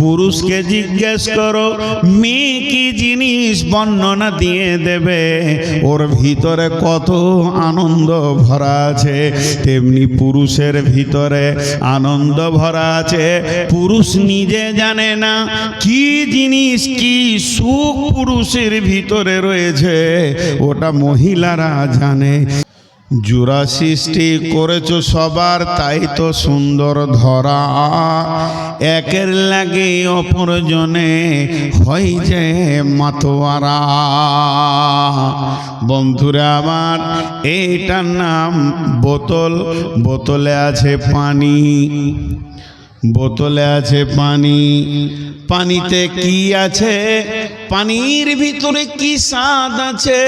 পুরুষকে জিজ্ঞেস করো, মেয়ে কি জিনিস বর্ণনা দিয়ে দেবে? ওর ভিতরে কত আনন্দ ভরা আছে। তেমনি পুরুষের ভিতরে আনন্দ ভরা আছে। পুরুষ নিজে জানে না কি জিনিস, কি সুখ পুরুষের ভিতরে রয়েছে। ওটা মহিলারা জানে। জোড়া সৃষ্টি করেছ সবার, তাই তো সুন্দর ধরা। একের লাগে অপরজনে হয় যে মাতোয়ারা। বন্ধুরা আমার, এইটার নাম বোতল। বোতলে আছে পানি। বোতলে আছে পানি। পানিতে কি আছে? পানির ভিতরে কি স্বাদ আছে?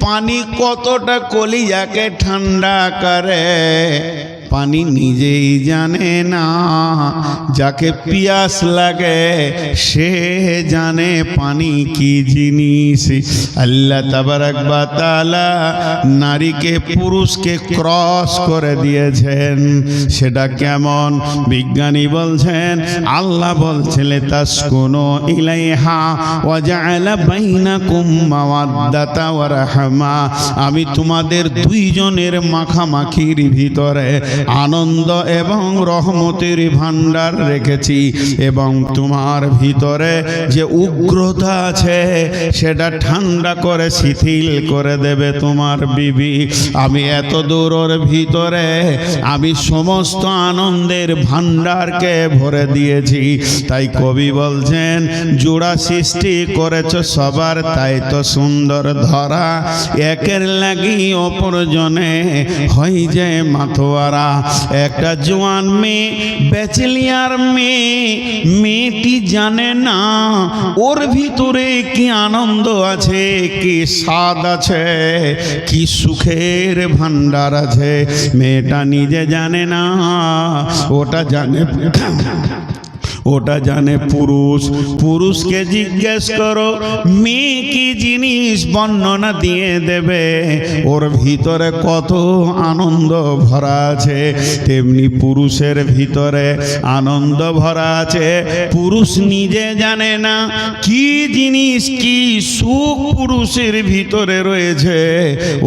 পানি কতটা কলিজাকে ঠান্ডা করে? পানি নিজেই জানে না, যাকে পিয়াস লাগে সে জানে পানি কি জিনিস। আল্লাহ তাআলা নারীকে, পুরুষকে ক্রস করে দিয়েছেন। সেটা কেমন? বিজ্ঞানী বলছেন, আল্লাহ বলছিলেন তাসকুনু ইলাইহা ওয়া আমি তোমাদের দুইজনের মাখামাখির ভিতরে আনন্দ এবং রহমতের ভান্ডার রেখেছি। এবং তোমার ভিতরে যে উগ্রতা আছে, সেটা ঠান্ডা করে, শিথিল করে দেবে তোমার বিবি। আমি এত দূরের ভিতরে, আমি সমস্ত আনন্দের ভান্ডারকে ভরে দিয়েছি। তাই কবি বলছেন, জোড়া সৃষ্টি করেছ সবার, তাই তো সুন্দর ধরা। একের লাগি অপরজনে, হয় যে মাথোয়ারা। একটা জোয়ান মেয়ে, ব্যাচেলিয়ার মেয়ে, মেয়েটি জানে না ওর ভিতরে কি আনন্দ আছে, কি স্বাদ আছে, কি সুখের ভান্ডার আছে। মেয়েটা নিজে জানে না, ওটা জানে ওটা জানে পুরুষ। পুরুষকে জিজ্ঞেস করো, মেয়ে কি জিনিস বর্ণনা দিয়ে দেবে? ওর ভিতরে কত আনন্দ ভরা আছে। তেমনি পুরুষের ভিতরে আনন্দ ভরা আছে। পুরুষ নিজে জানে না কি জিনিস, কি সুখ পুরুষের ভিতরে রয়েছে।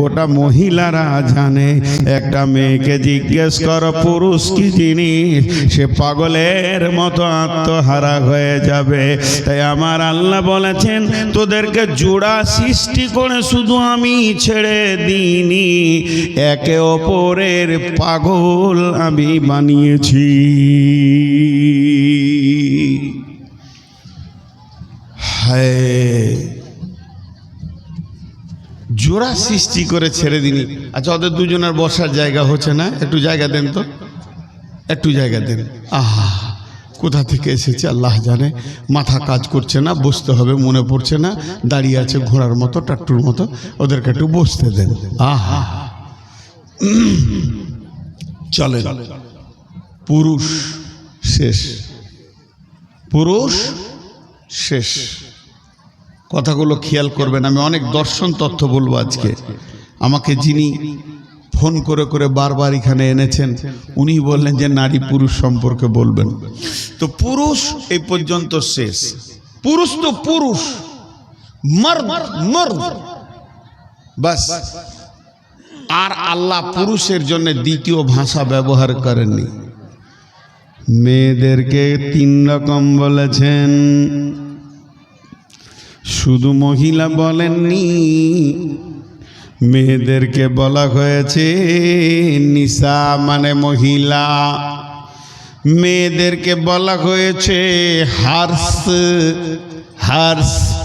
ওটা মহিলারা জানে। একটা মেয়েকে জিজ্ঞেস করো, পুরুষ কি জিনিস? সে পাগলের মতো আত্মহারা হয়ে যাবে। তাই আমার আল্লাহ বলেছেন, তোদেরকে জোড়া সৃষ্টি করে শুধু আমি ছেড়ে দিইনি, একে অপরের পাগল আমি বানিয়েছি। জোড়া সৃষ্টি করে ছেড়ে দিনি আচ্ছা ওদের দুজনের বসার জায়গা হচ্ছে না? একটু জায়গা দেন তো। একটু জায়গা দেন। আহা। কোথা থেকে এসেছে আল্লাহ জানে। মাথা কাজ করছে না, বসতে হবে, মনে পড়ছে না। দাঁড়িয়ে আছে ঘোড়ার মতো, টাট্টুর মতো। ওদেরকে একটু বসতে দেন। আহা। চলে পুরুষ শেষ। পুরুষ শেষ। কথাগুলো খেয়াল করবেন, আমি অনেক দর্শন তথ্য বলব আজকে। আমাকে যিনি ফোন করে করে বারবার এখানে এনেছেন। উনি বললেন যে নারী পুরুষ সম্পর্কে বলবেন। তো পুরুষ এই পর্যন্ত শেষ। পুরুষ তো পুরুষ। বাস। আর আল্লাহ পুরুষের জন্য দ্বিতীয় ভাষা ব্যবহার করেননি। মেয়েদেরকে তিন রকম বলেছেন। শুধু মহিলা বলেননি মেয়েদেরকে বলা হয়েছে নিসা মানে মহিলা। মেয়েদেরকে বলা হয়েছে হার্স হার্স।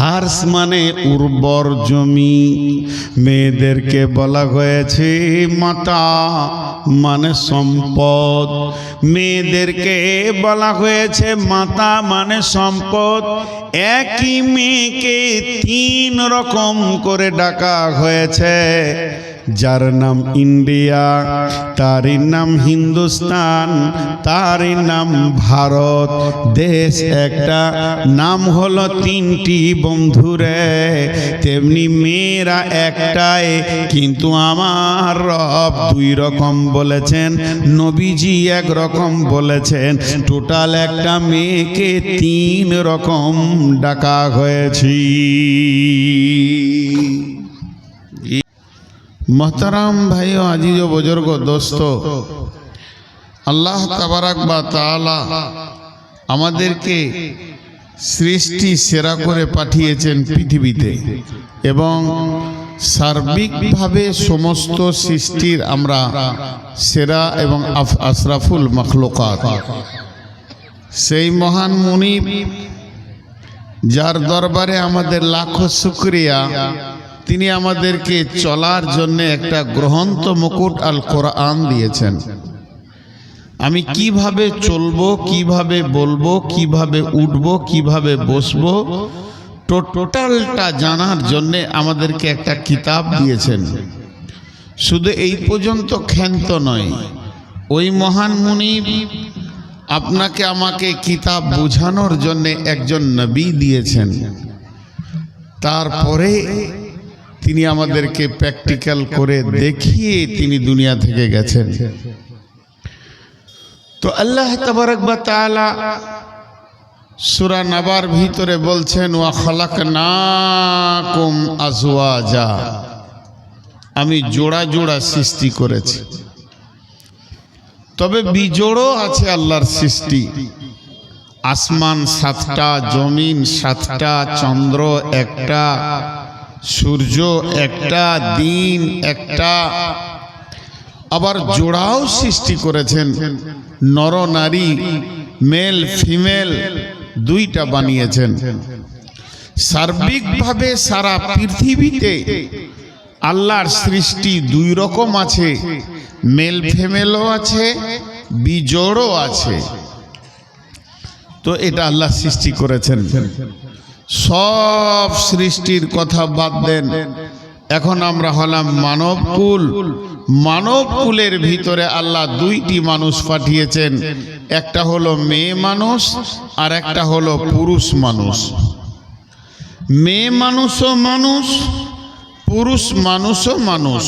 হার্স মানে উর্বর জমি। মেয়েদেরকে বলা হয়েছে মাতা মানে সম্পদ। মেয়েদেরকে বলা হয়েছে মাতা মানে সম্পদ। একই মেয়েকে তিন রকম করে ডাকা হয়েছে। যার নাম ইন্ডিয়া, তারই নাম হিন্দুস্তান, তারই নাম ভারত। দেশ একটা, নাম হলো তিনটি বন্ধুরে। তেমনি মেয়েরা একটাই, কিন্তু আমার রব দুই রকম বলেছেন, নবীজি এক রকম বলেছেন। টোটাল একটা মেয়েকে তিন রকম ডাকা হয়েছি। মোহতারাম ভাই ও আজিজ বুজুর্গ, দোস্ত, আল্লাহ তাবারাক বা তালা আমাদেরকে সৃষ্টি সেরা করে পাঠিয়েছেন পৃথিবীতে এবং সার্বিকভাবে সমস্ত সৃষ্টির আমরা সেরা এবং আশরাফুল মখলুকাত। সেই মহান মুনিব, যার দরবারে আমাদের লাখো শুক্রিয়া। তিনি আমাদেরকে চলার জন্য একটা গ্রহন্ত মুকুট আল কোরআন দিয়েছেন। আমি কীভাবে চলবো, কীভাবে বলব, কীভাবে উঠবো, কীভাবে বসবো, টোটালটা জানার জন্য আমাদেরকে একটা কিতাব দিয়েছেন। শুধু এই পর্যন্ত ক্ষান্ত নয়, ওই মহান মুনিব আপনাকে আমাকে কিতাব বোঝানোর জন্য একজন নবী দিয়েছেন। তারপরে তিনি আমাদেরকে প্র্যাকটিক্যাল করে দেখিয়ে তিনি দুনিয়া থেকে গেছেন। তো আল্লাহ তাবারক বা তাআলা সূরা নাবার ভিতরে বলছেন, ওয়া খালাকনাকুম আজওয়াজা। আমি জোড়া জোড়া সৃষ্টি করেছি। তবে বিজোড়ও আছে আল্লাহর সৃষ্টি। আসমান সাতটা, জমিন সাতটা, চন্দ্র একটা সূর্য একটা দিন, একটা। আবার জোড়াও সৃষ্টি করেছেন। নর, নারী, মেল, ফিমেল, দুইটা বানিয়েছেন। সার্বিকভাবে সারা পৃথিবীতে আল্লাহর সৃষ্টি দুই রকম আছে। মেল, ফিমেলও আছে, বিজোড়ও আছে। তো এটা আল্লাহ সৃষ্টি করেছেন। সব সৃষ্টির কথা বাদ দেন। এখন আমরা হলাম মানবকুল মানবকুলের ভিতরে আল্লাহ দুইটি মানুষ পাঠিয়েছেন। একটা হলো মেয়ে মানুষ, আর একটা হলো পুরুষ মানুষ। মেয়ে মানুষও মানুষ, পুরুষ মানুষও মানুষ।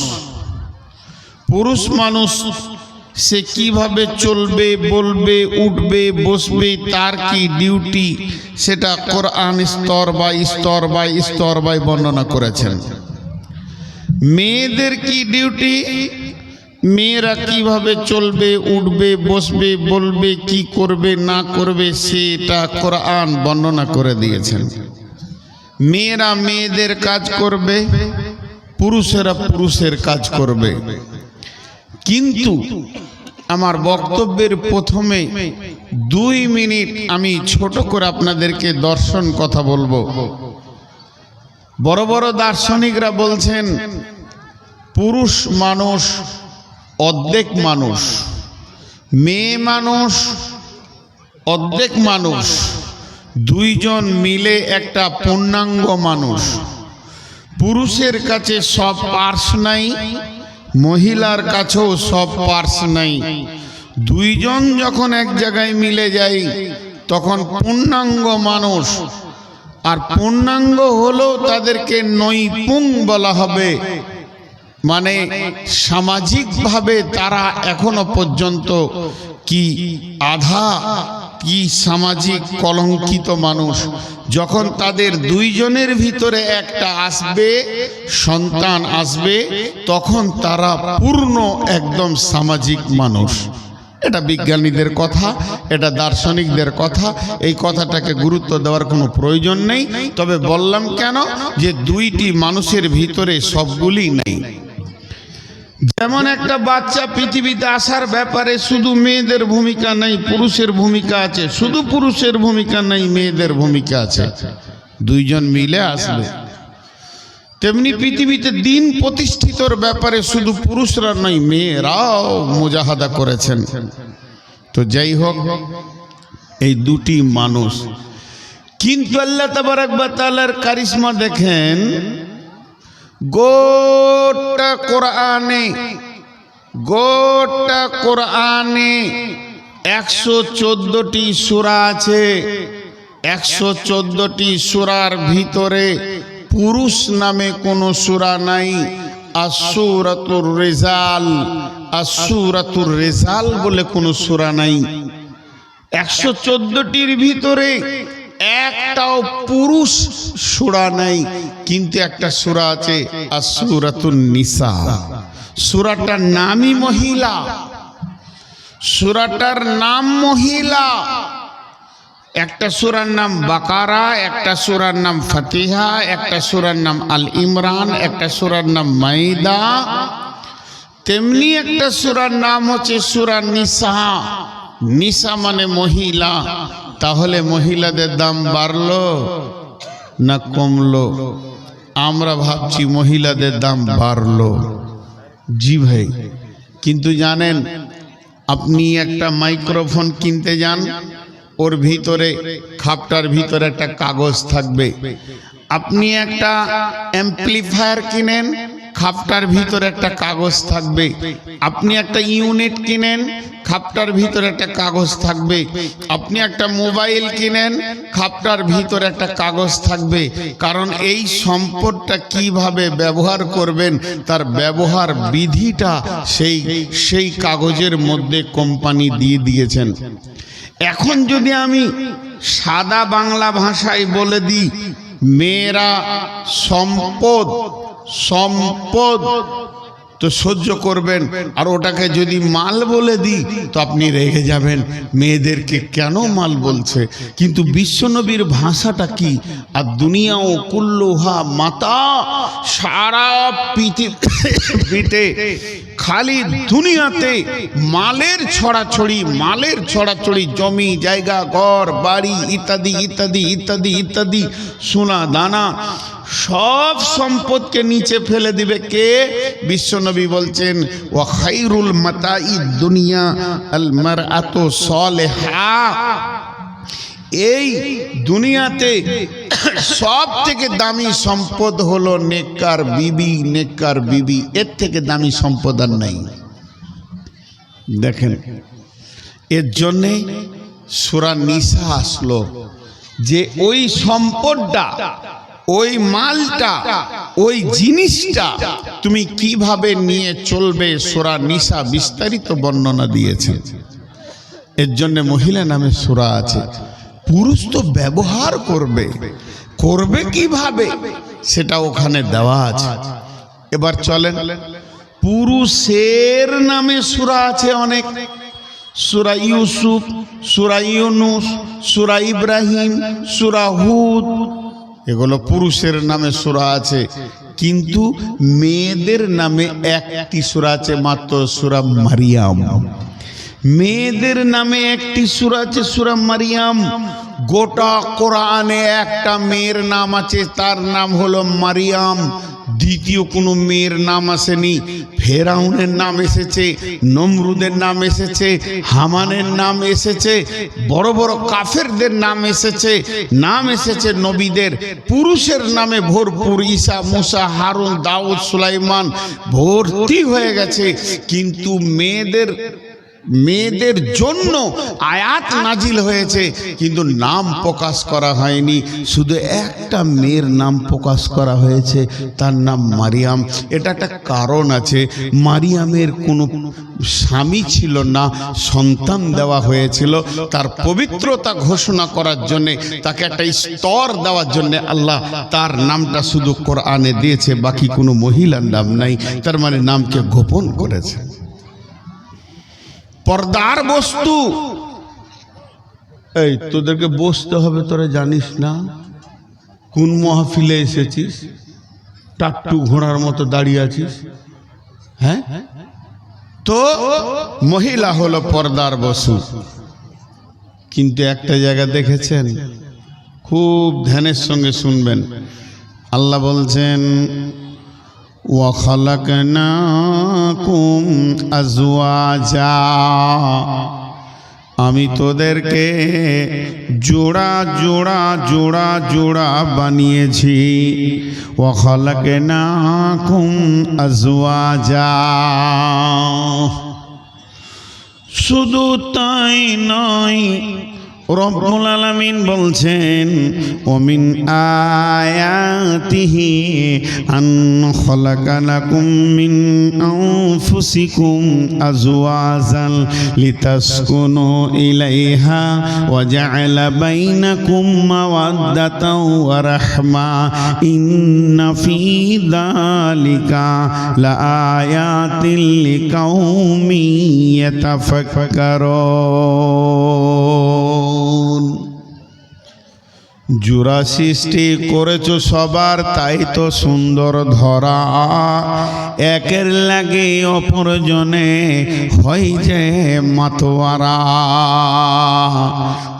পুরুষ মানুষ সে কীভাবে চলবে, বলবে, উঠবে, বসবে, তার কি ডিউটি, সেটা কোরআন স্তর বাই স্তর বাই স্তর বাই বর্ণনা করেছেন। মেয়েদের কি ডিউটি? মেয়েরা কীভাবে চলবে, উঠবে, বসবে, বলবে, কি করবে, না করবে, সেটা কোরআন বর্ণনা করে দিয়েছেন। মেয়েরা মেয়েদের কাজ করবে, পুরুষেরা পুরুষের কাজ করবে। কিন্তু আমার বক্তব্যের প্রথমে দুই মিনিট আমি ছোট করে আপনাদেরকে দর্শন কথা বলব। বড় বড় দার্শনিকরা বলছেন, পুরুষ মানুষ অর্ধেক মানুষ, মেয়ে মানুষ অর্ধেক মানুষ, দুইজন মিলে একটা পূর্ণাঙ্গ মানুষ। পুরুষের কাছে সব পার্স নাই মহিলার কাছেও সব পার্স নাই। দুইজন যখন এক জায়গায় মিলে যায় তখন পূর্ণাঙ্গ মানুষ। আর পূর্ণাঙ্গ হলেও তাদেরকে নৈপুং বলা হবে। মানে সামাজিকভাবে তারা এখনও পর্যন্ত কি আধা, কি সামাজিক কলঙ্কিত মানুষ। যখন তাদের দুইজনের ভিতরে একটা আসবে, সন্তান আসবে, তখন তারা পূর্ণ একদম সামাজিক মানুষ। এটা বিজ্ঞানীদের কথা, এটা দার্শনিকদের কথা। এই কথাটাকে গুরুত্ব দেওয়ার কোনো প্রয়োজন নেই। তবে বললাম কেন যে দুইটি মানুষের ভিতরে সবগুলি নেই। যেমন একটা বাচ্চা পৃথিবীতে আসার ব্যাপারে শুধু মেয়েদের ভূমিকা নেই, পুরুষের ভূমিকা আছে। শুধু পুরুষের ভূমিকা নেই, মেয়েদের ভূমিকা আছে। দুইজন মিলে আসবে তেমনি পৃথিবীতে দিন প্রতিষ্ঠিতর ব্যাপারে শুধু পুরুষরা নয়, মেয়েরাও মুজাহাদা করেছেন। তো যাই হোক, এই দুটি মানুষ। কিন্তু আল্লাহ তাবারাক বা তাআলার কারিশমা দেখেন গোটা কোরআনে গোটা কোরআনে একশো চোদ্দটি সুরা আছে। একশো চোদ্দটি সুরার ভিতরে পুরুষ নামে কোনো সুরা নাই। আসুরাতুর রেজাল আসুরাতুর রেজাল বলে কোনো সুরা নাই। একশো চোদ্দটির ভিতরে একটাও পুরুষ সুরা নাই, কিন্তু একটা সুরা আছে আর সুরাতুন নিসা। সুরাটার নামই মহিলা। সুরাটার নাম মহিলা। একটা সুরার নাম বাকারা, একটা সুরার নাম ফতিহা, একটা সুরার নাম আল ইমরান, একটা সুরার নাম মাইদা। তেমনি একটা সুরার নাম হচ্ছে সুরা নিসা। নিসা মানে মহিলা। তাহলে মহিলাদের দাম বাড়লো না কমলো? আমরা ভাবছি মহিলাদের দাম বাড়লো। জি ভাই, কিন্তু জানেন, আপনি একটা মাইক্রোফোন কিনতে যান, ওর ভিতরে, খাপটার ভিতরে একটা কাগজ থাকবে। আপনি একটা অ্যাম্পলিফায়ার কিনেন খাপটার ভিতরে একটা কাগজ থাকবে। আপনি একটা ইউনিট কিনেন, খাপটার ভিতরে একটা কাগজ থাকবে। আপনি একটা মোবাইল কিনেন, খাপটার ভিতরে একটা কাগজ থাকবে। কারণ এই সম্পদটা কীভাবে ব্যবহার করবেন, তার ব্যবহার বিধিটা সেই সেই কাগজের মধ্যে কোম্পানি দিয়ে দিয়েছেন। এখন যদি আমি সাদা বাংলা ভাষায় বলে দিই, মেয়েরা সম্পদ সম্পদ। তো সহ্য করবেন। আর ওটাকে যদি মাল বলে দিই, তো আপনি রেগে যাবেন। মেয়েদেরকে কেন মাল বলছে? কিন্তু বিশ্বনবীর ভাষাটা কি? আর দুনিয়া ও কুল্লোহা মাতা সারা পৃথিবীতে খালি দুনিয়াতে মালের ছড়াছড়ি মালের ছড়াছড়ি, জমি, জায়গা, ঘর, বাড়ি, ইত্যাদি ইত্যাদি ইত্যাদি ইত্যাদি, সোনা, দানা সব সম্পদকে নিচে ফেলে দিবে কে? বিশ্বনবী বলছেন ও খাইরুল মাতাই দুনিয়া আল মারআতু সালেহা। এই দুনিয়াতে সব থেকে দামি সম্পদ হলো নেককার বিবি নেককার বিবি। এর থেকে দামি সম্পদ আর নাই। দেখেন, এর জন্যে সুরা নিশা আসলো যে ওই সম্পদটা ওই মালটা, ওই জিনিসটা তুমি কীভাবে নিয়ে চলবে সোরা নিশা বিস্তারিত বর্ণনা দিয়েছে। এর জন্য মহিলা নামে সুরা আছে। পুরুষ তো ব্যবহার করবে। করবে কীভাবে? সেটা ওখানে দেওয়া আছে। এবার চলেন। পুরুষের নামে সুরা আছে অনেক। সুরা ইউসুফ, সুরা ইউনুস, সুরা ইব্রাহিম, সুরা হুদ এগুলো পুরুষের নামে সুরা আছে কিন্তু মেয়েদের নামে একটি সুরা আছে মাত্র সুরা মারিয়াম। মেয়েদের নামে একটি সুরা আছে, সুরা মারিয়াম। গোটা কোরআনে একটা মেয়ের নাম আছে, তার নাম হলো মারিয়াম। দ্বিতীয় কোনো মেয়ের নাম আসেনি। ফেরাউনের নাম এসেছে, নমরুদের নাম এসেছে, হামানের নাম এসেছে, বড় বড় কাফেরদের নাম এসেছে নাম এসেছে নবীদের। পুরুষের নামে ভরপুর ঈসা, মুসা, হারুন, দাউদ, সুলাইমান, ভর্তি হয়ে গেছে। কিন্তু মেয়েদের মেয়েদের জন্য আয়াত নাজিল হয়েছে কিন্তু নাম প্রকাশ করা হয়নি। শুধু একটা মেয়ের নাম প্রকাশ করা হয়েছে তার নাম মারিয়াম। এটা একটা কারণ আছে। মারিয়ামের কোনো স্বামী ছিল না সন্তান দেওয়া হয়েছিল। তার পবিত্রতা ঘোষণা করার জন্যে তাকে একটা স্তর দেওয়ার জন্যে আল্লাহ তার নামটা শুধু কোরআনে দিয়েছে বাকি কোনো মহিলার নাম নাই। তার মানে নামকে গোপন করেছে। পর্দার বস্তু। এই তোদেরকে বসতে হবে তোরা জানিস না? কোন মহাফিলে এসেছিস? টাট্টু ঘোড়ার মতো দাঁড়িয়ে আছিস। হ্যাঁ? তো মহিলা হলো পর্দার বসু কিন্তু একটা জায়গা দেখেছেন? খুব ধ্যানের সঙ্গে শুনবেন। আল্লাহ বলছেন وخلقناكم أزواجا আমি তোদেরকে জোড়া জোড়া জোড়া জোড়া বানিয়েছি ওখালাকে না কুম আজওয়াজা শুধু তাই নয় রব্বুল আলামিন বলছেন, ওমিন আয়াতিহি আন খলাকা লাকুম মিন আনফুসিকুম আজওয়াজান লিতাসকুনু ইলাইহা ওয়া জাআলা বাইনাকুম মাওয়াদ্দাতাও ওয়া রাহমা। ইন্না ফি যালিকা লাআয়াতিন লিকাউমিন ইয়াতাফাক্কারুন। জোড়া সৃষ্টি করেছ সবার, তাই তো সুন্দর ধরা। একের লাগে অপরজনে হয় যে মাতোয়ারা।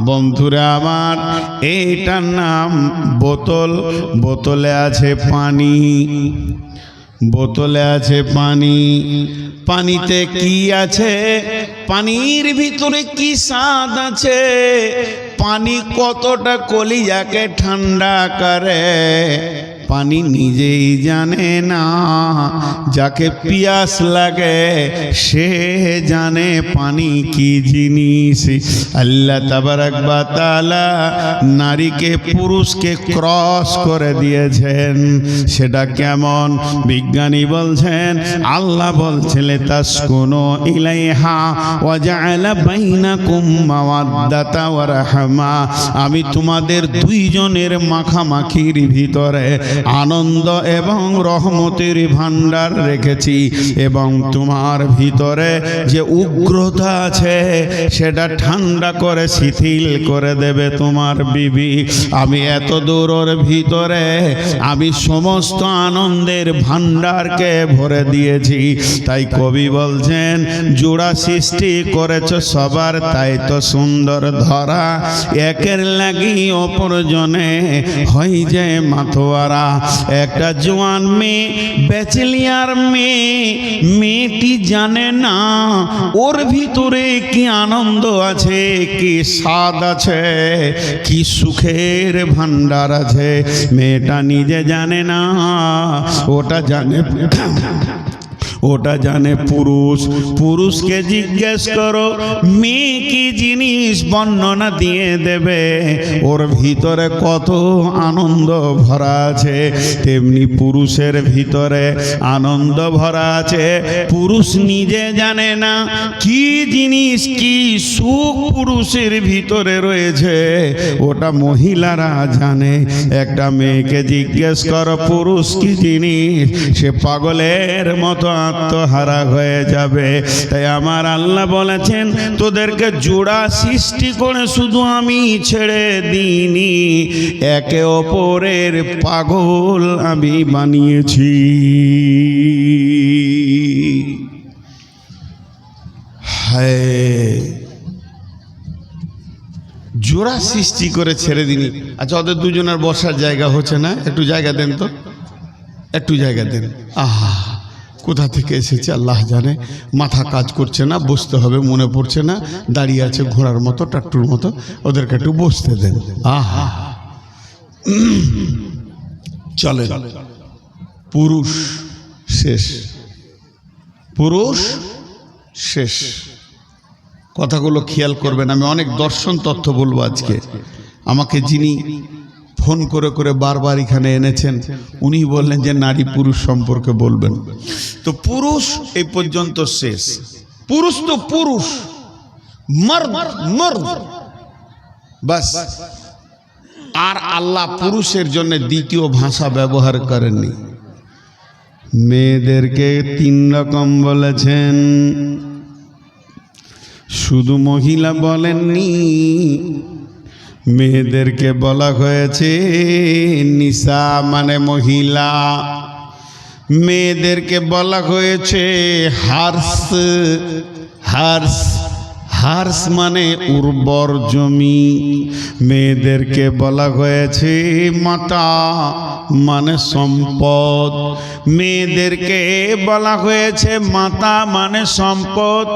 বন্ধুরা আমার, এইটার নাম বোতল। বোতলে আছে পানি। বোতলে আছে পানি। পানিতে কি আছে? পানির ভিতরে কি স্বাদ আছে? পানি কতটা কলিজাকে ঠান্ডা করে? পানি নিজেই জানে না। যাকে পিয়াস লাগে, সে জানে পানি কি জিনিস। আল্লাহ তাবারাক বা তাআলা নারীকে, পুরুষকে ক্রস করে দিয়েছেন। সেটা কেমন? বিজ্ঞানী বলছেন, আল্লাহ বলছেন তাসকুনু ইলাইহা ওয়া আমি তোমাদের দুইজনের মাখামাখির ভিতরে আনন্দ এবং রহমতের ভান্ডার রেখেছি এবং তোমার ভিতরে যে উগ্রতা আছে, সেটা ঠান্ডা করে, শিথিল করে দেবে তোমার বিবি। আমি এত দূরের ভিতরে, আমি সমস্ত আনন্দের ভান্ডারকে ভরে দিয়েছি। তাই কবি বলছেন, জোড়া সৃষ্টি করেছ সবার, তাই তো সুন্দর ধরা। একের লাগি অপরজনে হয় যে মাথোয়ারা। একটা জোয়ান মেয়ে, ব্যাচেলিয়ার মেয়ে, মেয়েটি জানে না, ওর ভিতরে কি আনন্দ আছে, কি স্বাদ আছে, কি সুখের ভান্ডার আছে, মেয়েটা নিজে জানে না, ওটা জানে ওটা জানে পুরুষ। পুরুষকে জিজ্ঞেস করো, মেয়ে কি জিনিস বর্ণনা দিয়ে দেবে? ওর ভিতরে কত আনন্দ ভরা আছে। তেমনি পুরুষের ভিতরে আনন্দ ভরা আছে। পুরুষ নিজে জানে না কি জিনিস, কি সুখ পুরুষের ভিতরে রয়েছে। ওটা মহিলারা জানে। একটা মেয়েকে জিজ্ঞেস করো, পুরুষ কি জিনিস? সে পাগলের মতো আত্মহারা হয়ে যাবে। তাই আমার আল্লাহ বলেছেন, তোদেরকে জোড়া সৃষ্টি করে শুধু আমি ছেড়ে দিইনি, একে অপরের পাগল আমি বানিয়েছি। জোড়া সৃষ্টি করে ছেড়ে দিনি আচ্ছা ওদের দুজনের বসার জায়গা হচ্ছে না? একটু জায়গা দেন তো। একটু জায়গা দেন। আহা। কোথা থেকে এসেছে আল্লাহ জানে। মাথা কাজ করছে না, বসতে হবে, মনে পড়ছে না। দাঁড়িয়ে আছে ঘোড়ার মতো, টাট্টুর মতো। ওদেরকে একটু বসতে দেন। আহা। চলে পুরুষ শেষ। পুরুষ শেষ। কথাগুলো খেয়াল করবেন, আমি অনেক দর্শন তথ্য বলব আজকে। আমাকে যিনি ফোন করে করে বারবার এখানে এনেছেন। উনি বললেন যে নারী পুরুষ সম্পর্কে বলবেন। তো পুরুষ এই পর্যন্ত শেষ। পুরুষ তো পুরুষ। আর আল্লাহ পুরুষের জন্য দ্বিতীয় ভাষা ব্যবহার করেননি। মেয়েদেরকে তিন রকম বলেছেন। শুধু মহিলা বলেননি মেয়েদেরকে বলা হয়েছে, নিসা মানে মহিলা। মেয়েদেরকে বলা হয়েছে, হার্স। হার্স হার্স মানে উর্বর জমি। মেয়েদেরকে বলা হয়েছে, মাতা। মানে সম্পদ। মেয়েদেরকে বলা হয়েছে মাতা মানে সম্পদ।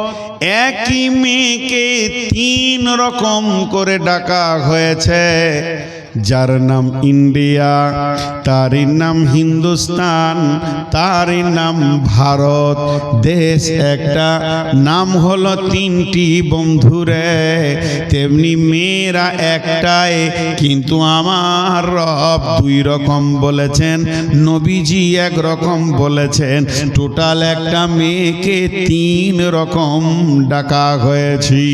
একই মেয়েকে তিন রকম করে ডাকা হয়েছে। যার নাম ইন্ডিয়া, তারই নাম হিন্দুস্তান, তারই নাম ভারত। দেশ একটা, নাম হলো তিনটি বন্ধুরে তেমনি মেয়েরা একটাই, কিন্তু আমার রব দুই রকম বলেছেন, নবীজি এক রকম বলেছেন। টোটাল একটা মেয়েকে তিন রকম ডাকা হয়েছি।